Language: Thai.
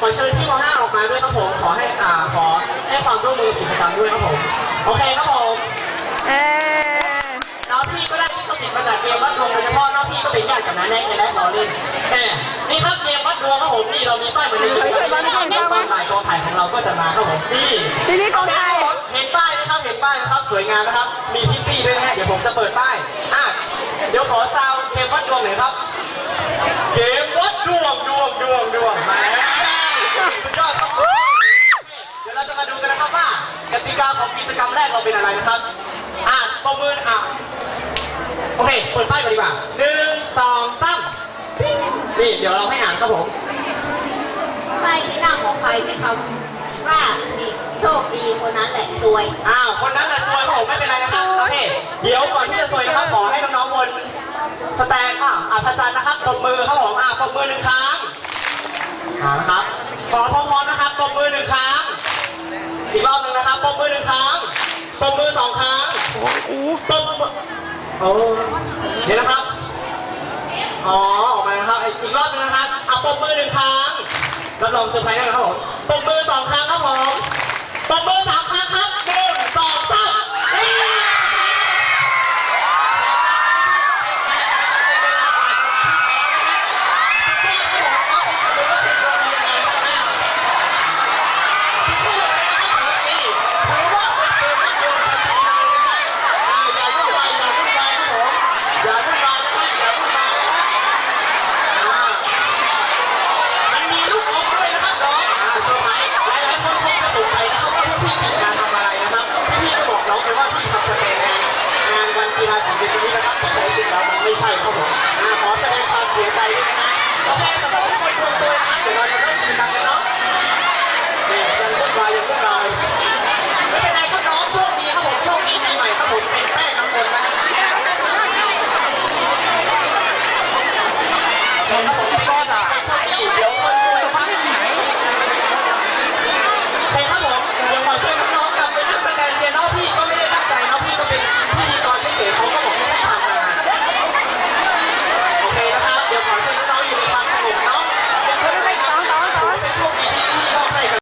ขอเชิญที่ม5ออกมาด้วยครับผมขอให้อ่าขอให้ความร่วมมือกิจกรรมด้วยครับผมโอเคครับผมเออแล้วพี่ก็ได้ที่ตัดสินมาจากเกมวัดดวงโดยเฉพาะน้องพี่ก็เป็นญาติกับน้าแน่ในแรกสอนเล่นแต่นี่ครับเกมวัดดวงครับผมนี่เรามีป้ายเหมือนเดิมป้ายถ่ายกองถ่ายของเราก็จะมาครับผมนี่ที่นี่กองถ่ายเห็นป้ายนะครับเห็นป้ายนะครับสวยงามนะครับ มีพี่ปี้ด้วยนะฮะเดี๋ยวผมจะเปิดป้ายอะเดี๋ยวขอซาวเกมวัดดวงหน่อยครับ เกมวัดดวงดวงดวงดวง กติกาของกิจกรรมแรกเราเป็นอะไรนะครับ อะประมืออะโอเค เปิดป้ายก่อนดีกว่าหนึ่งสองสามนี่เดี๋ยวเราให้อ่านครับผมใต้ที่นั่งของใครที่เขาว่ามีโชคดีคนนั้นแหละซวย อ้าว คนนั้นแหละซวยครับผมไม่เป็นไรนะครับโอเคเดี๋ยวก่อนที่จะซวยนะครับ ขอให้น้องๆบนสแตนอะอัศจรรย์นะครับตบมือครับผมอะตบมือหนึ่งครั้งอ่านะครับ ขอพร้อมๆนะครับตบมือหนึ่งครั้ง อีกรอบหนึ่งนะครับตบมือหนึ่งครั้งตบมือสองครั้งตบมือโอ้เห็นนะครับ อ๋อ ออกมานะครับอีกรอบหนึงนะครับอะตบมือหนึ่งครั้งรับรองเซอร์ไพรส์แน่นอนครับผมตบมือสองครั้งครับผม ฬาของเด็กคนนี้นะครับแต่จริงๆแล้วมันไม่ใช่ครับผมขอแสดงความเสียใจด้วยนะโอแสดงกับทุกคนทุกคนนะเดี๋ยวเราจะต้องกินกันเนาะเนี่ยยังวุ่นวยยังวุ่นวยไม่เป็นไรครับน้องโชคดีครับผมโชคดีปีใหม่ครับผมเป็นแม่งน้ำคนนะครับ